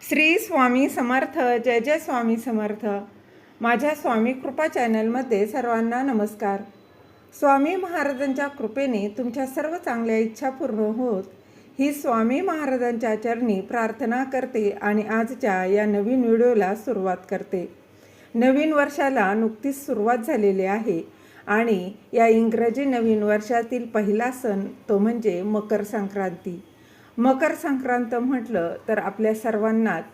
श्री स्वामी समर्थ जय जय स्वामी समर्थ. माझ्या स्वामी कृपा चॅनलमध्ये सर्वांना नमस्कार. स्वामी महाराजांच्या कृपेने तुमच्या सर्व चांगल्या इच्छा पूर्ण होत ही स्वामी महाराजांच्या चरणी प्रार्थना करते आणि आजच्या या नवीन व्हिडिओला सुरुवात करते. नवीन वर्षाला नुकतीच सुरुवात झालेली आहे आणि या इंग्रजी नवीन वर्षातील पहिला सण तो म्हणजे मकर संक्रांती. मकर संक्रांत म्हटलं तर आपल्या सर्वांनाच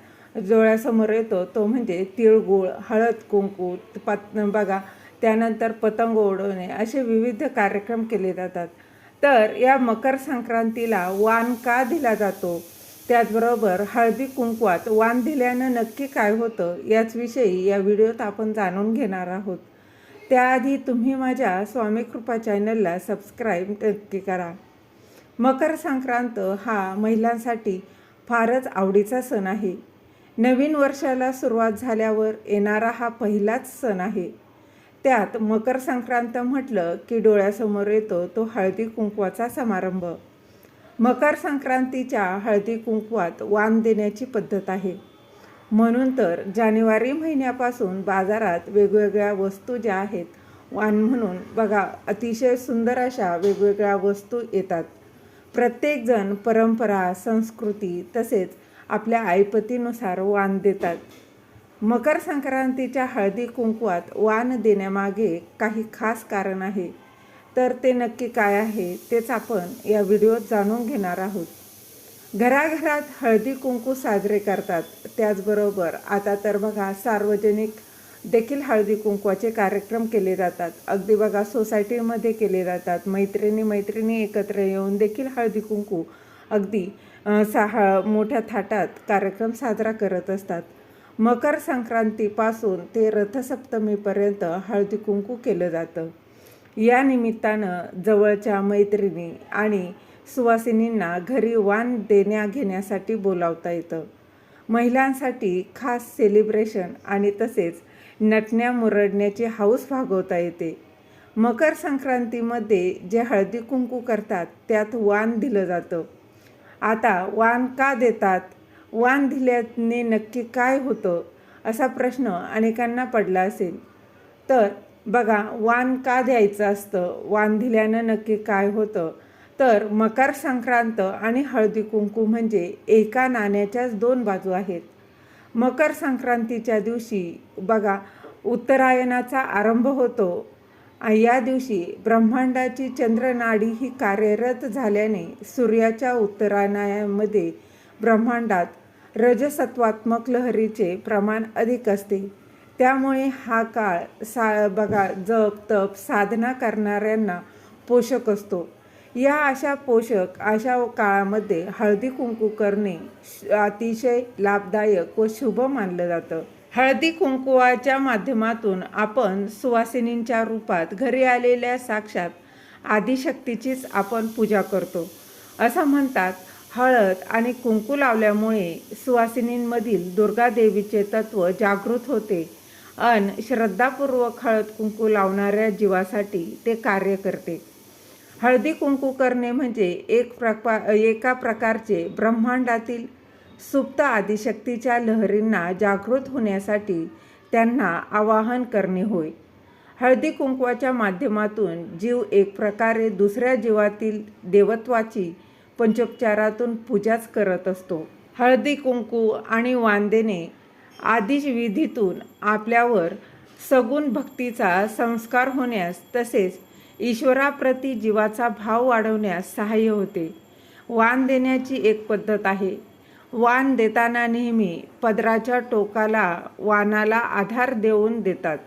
डोळ्यासमोर येतो तो म्हणजे तिळगुळ हळद कुंकू पत बघा त्यानंतर पतंग उडवणे असे विविध कार्यक्रम केले जातात. तर या मकर संक्रांतीला वाण का दिला जातो? त्याचबरोबर हळदी कुंकवात वाण दिल्यानं नक्की काय होतं? याचविषयी या व्हिडिओत आपण जाणून घेणार आहोत. त्याआधी तुम्ही माझ्या स्वामी कृपा चॅनलला सबस्क्राईब नक्की करा. मकर संक्रांत हा महिलांसाठी फारच आवडीचा सण आहे. नवीन वर्षाला सुरुवात झाल्यावर येणारा हा पहिलाच सण आहे. त्यात मकर संक्रांत म्हटलं की डोळ्यासमोर येतो तो हळदी कुंकवाचा समारंभ. मकर संक्रांतीच्या हळदी कुंकवात वाण देण्याची पद्धत आहे. म्हणून तर जानेवारी महिन्यापासून बाजारात वेगवेगळ्या वस्तू ज्या आहेत वाण म्हणून बघा अतिशय सुंदर अशा वेगवेगळ्या वस्तू येतात. प्रत्येकजण परंपरा संस्कृती तसेच आपल्या ऐपतीनुसार वाण देतात. मकर संक्रांतीच्या हळदी कुंकवात वाण देण्यामागे काही खास कारण आहे. तर ते नक्की काय आहे तेच आपण या व्हिडिओत जाणून घेणार आहोत. घराघरात हळदी कुंकू साजरे करतात. त्याचबरोबर आता तर बघा सार्वजनिक देखील हळदी कुंकवाचे कार्यक्रम केले जातात. अगदी बघा सोसायटीमध्ये केले जातात. मैत्रिणी मैत्रिणी एकत्र येऊन देखील हळदी कुंकू अगदी सा सहा मोठ्या थाटात कार्यक्रम साजरा करत असतात. मकर संक्रांतीपासून ते रथसप्तमीपर्यंत हळदी कुंकू केलं जातं. या निमित्तानं जवळच्या मैत्रिणी आणि सुवासिनींना घरी वाण देण्या घेण्यासाठी बोलावता येतं. महिलांसाठी खास सेलिब्रेशन आणि तसेच नटण्या मुरडण्याची हौस भागवता येते. मकर संक्रांतीमध्ये जे हळदी कुंकू करतात त्यात वाण दिलं जातं. आता वाण का देतात? वाण दिल्याने नक्की काय होतं? असा प्रश्न अनेकांना पडला असेल. तर बघा वाण का द्यायचं असतं? वाण दिल्यानं नक्की काय होतं? तर मकर संक्रांत आणि हळदी कुंकू म्हणजे एका नाण्याच्याच दोन बाजू आहेत. मकर संक्रांतीच्या दिवशी बघा उत्तरायणाचा आरंभ होतो. या दिवशी ब्रह्मांडाची चंद्रनाडी ही कार्यरत झाल्याने सूर्याच्या उत्तरायणामध्ये ब्रह्मांडात रजसत्वात्मक लहरीचे प्रमाण अधिक असते. त्यामुळे हा काळ सा बघा जप तप साधना करणाऱ्यांना पोषक असतो. या अशा पोषक अशा काळामध्ये हळदी कुंकू करणे श- अतिशय लाभदायक व शुभ मानलं जातं. हळदी कुंकुवाच्या माध्यमातून आपण सुवासिनींच्या रूपात घरी आलेल्या साक्षात आदिशक्तीचीच आपण पूजा करतो. असं म्हणतात हळद आणि कुंकू लावल्यामुळे सुवासिनींमधील दुर्गादेवीचे तत्व जागृत होते. अन श्रद्धापूर्वक हळद कुंकू लावणाऱ्या जीवासाठी ते कार्य करते. हळदी कुंकू करणे म्हणजे एक प्रपा एका प्रकारचे ब्रह्मांडातील सुप्त आदिशक्तीच्या लहरींना जागृत होण्यासाठी त्यांना आवाहन करणे होय. हळदी कुंकवाच्या माध्यमातून जीव एक प्रकारे दुसऱ्या जीवातील देवत्वाची पंचोपचारातून पूजाच करत असतो. हळदी कुंकू आणि वांदेने आदी विधीतून आपल्यावर सगुण भक्तीचा संस्कार होण्यास तसेच ईश्वराप्रती जीवाचा भाव वाढवण्यास सहाय्य होते. वाण देण्याची एक पद्धत आहे. वाण देताना नेहमी पदराच्या टोकाला वाणाला आधार देऊन देतात.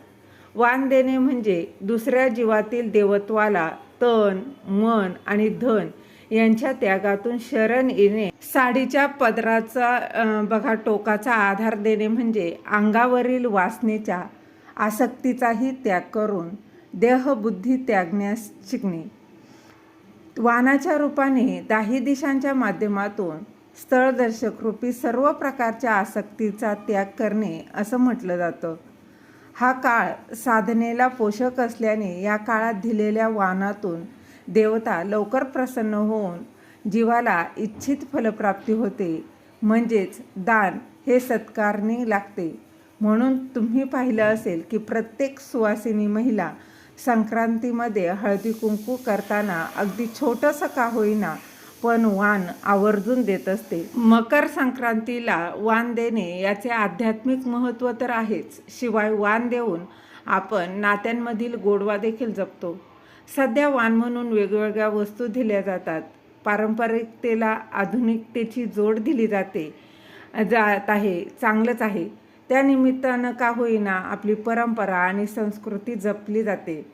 वाण देणे म्हणजे दुसऱ्या जीवातील देवत्वाला तन मन आणि धन यांच्या त्यागातून शरण येणे. साडीच्या पदराचा बघा टोकाचा आधार देणे म्हणजे अंगावरील वासनेच्या आसक्तीचाही त्याग करून देहबुद्धी त्यागण्यास शिकणे. वानाच्या रूपाने दाही दिशांच्या माध्यमातून स्थळदर्शक रूपी सर्व प्रकारच्या आसक्तीचा त्याग करणे असं म्हटलं जातं. हा काळ साधनेला पोषक असल्याने या काळात दिलेल्या वानातून देवता लवकर प्रसन्न होऊन जीवाला इच्छित फलप्राप्ती होते. म्हणजेच दान हे सत्कारणी लागते. म्हणून तुम्ही पाहिलं असेल की प्रत्येक सुवासिनी महिला संक्रांतीमध्ये हळदी कुंकू करताना अगदी छोटंसं का होईना पण वाण आवर्जून देत असते. मकर संक्रांतीला वाण देणे याचे आध्यात्मिक महत्त्व तर आहेच. शिवाय वाण देऊन आपण नात्यांमधील गोडवा देखील जपतो. सध्या वाण म्हणून वेगवेगळ्या वस्तू दिल्या जातात. पारंपरिकतेला आधुनिकतेची जोड दिली जाते. जात आहे चांगलंच आहे. त्यानिमित्तानं का होईना आपली परंपरा आणि संस्कृती जपली जाते.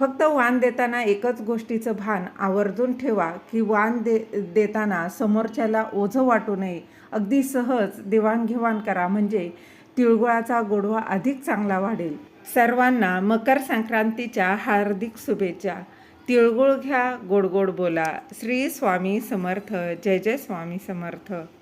फक्त वाण देताना एकच गोष्टीचं भान आवर्जून ठेवा की वाण दे देताना समोरच्याला ओझं वाटू नये. अगदी सहज देवाणघेवाण करा म्हणजे तिळगुळाचा गोडवा अधिक चांगला वाढेल. सर्वांना मकर संक्रांतीच्या हार्दिक शुभेच्छा. तिळगुळ घ्या गोड गोड बोला. श्री स्वामी समर्थ. जय जय स्वामी समर्थ.